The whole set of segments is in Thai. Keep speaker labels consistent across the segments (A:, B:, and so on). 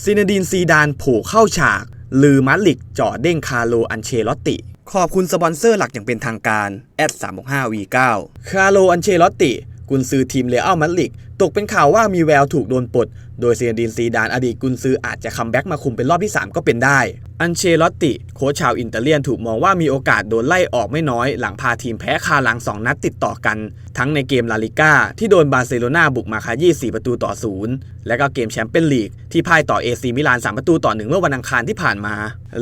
A: ซินาดีนซีดานผูกเข้าฉาก ลือมาลิกจ่อเด้งคาร์โลอันเชลอตติ ขอบคุณสปอนเซอร์หลักอย่างเป็นทางการแอด365 V9 คาร์โลอันเชลอตติ กุนซือทีมเลอัลมัดลิกตกเป็นข่าวว่ามีแววถูกโดนปลด โดยเซียดินซีดานอดีตกุนซืออาจจะคัมแบ็กมาคุมเป็นรอบที่ 3 ก็เป็นได้ อันเชลอตติ โค้ชชาวอินเตอร์เลียนถูกมองว่ามีโอกาสโดนไล่ออกไม่น้อย หลังพาทีมแพ้คาหลัง 2 นัดติดต่อกัน ทั้งในเกมลาลิก้าที่โดนบาร์เซโลนาบุกมาคายี่4ประตูต่อศูนย์และก็เกมแชมเปี้ยนลีกที่พ่ายต่อเอซีมิลาน3ประตูต่อหนึ่งเมื่อวันอังคารที่ผ่านมา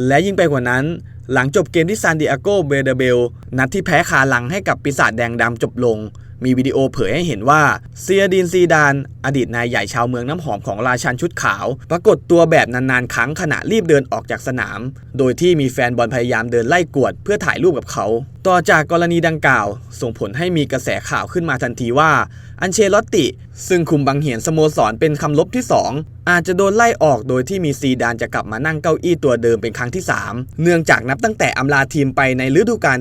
A: และยิ่งไปกว่านั้นหลังจบเกมที่ซานดิเอโกเบเดเบลนัดที่แพ้คาลังให้กับปีศาจแดงดำจบลง มีวิดีโอเผยให้เห็นว่าเซียดินซีดาน อดีตนายใหญ่ชาวเมืองน้ำหอมของราชันชุดขาว ปรากฏตัวแบบนานๆ ครั้งขณะรีบเดินออกจากสนาม โดยที่มีแฟนบอลพยายามเดินไล่กวดเพื่อถ่ายรูปกับเขา ต่อจากกรณีดังกล่าว ส่งผลให้มีกระแสข่าวขึ้นมาทันทีว่า อันเชลอตติ ซึ่งคุมบังเหียนสโมสรเป็นคำลบที่ 2 อาจจะโดนไล่ออกโดยที่มีซีดานจะกลับมานั่งเก้าอี้ตัวเดิมเป็นครั้งที่ 3 เนื่องจากนับตั้งแต่อำลาทีมไปในฤดูกาล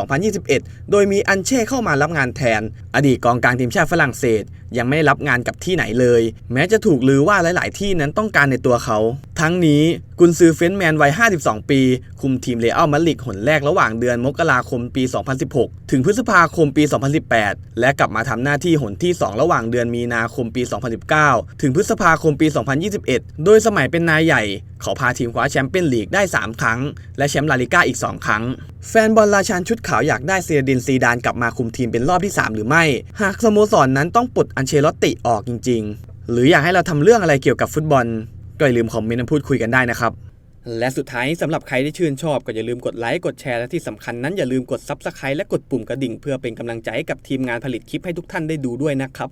A: 2020-2021 โดยมีอันเช่เข้ามารับงานแทน อดีตกองกลางทีมชาติฝรั่งเศส ยังไม่รับงานกับที่ไหนเลย แม้จะถูกลือว่าหลาย ๆ ที่นั้นต้องการในตัวเขา ทั้งนี้กุนซือเฟนแมนวัย 52 ปี คุมทีมเลอัลมาดริดหนแรกระหว่างเดือนมกราคมปี 2016 ถึงพฤษภาคมปี 2018 และกลับมาทำหน้าที่หนที่ 2 ระหว่างเดือนมีนาคมปี 2019 ถึงพฤษภาคมปี 2021 โดยสมัยเป็นนายใหญ่ เขาพาทีมคว้าแชมเปี้ยนลีกได้ 3 ครั้ง และแชมป์ลาลิก้าอีก 2 ครั้ง แฟนบอลราชันชุดขาวอยากได้เซียดินซีดานกลับมาคุมทีมเป็นรอบที่ 3 หรือไม่ หากสโมสรนนั้นต้องปลดอันเชลอตติออกจริง ๆ หรืออยากให้เราทำเรื่องอะไรเกี่ยวกับฟุตบอล ก็อย่าลืมคอมเมนต์มาพูดคุยกันได้นะครับ และสุดท้ายสำหรับใครที่ชื่นชอบก็อย่าลืมกดไลค์กดแชร์และที่สำคัญนั้นอย่าลืมกด Subscribe และกดปุ่มกระดิ่ง เพื่อเป็นกำลังใจให้กับทีมงานผลิตคลิปให้ทุกท่านได้ดูด้วยนะครับ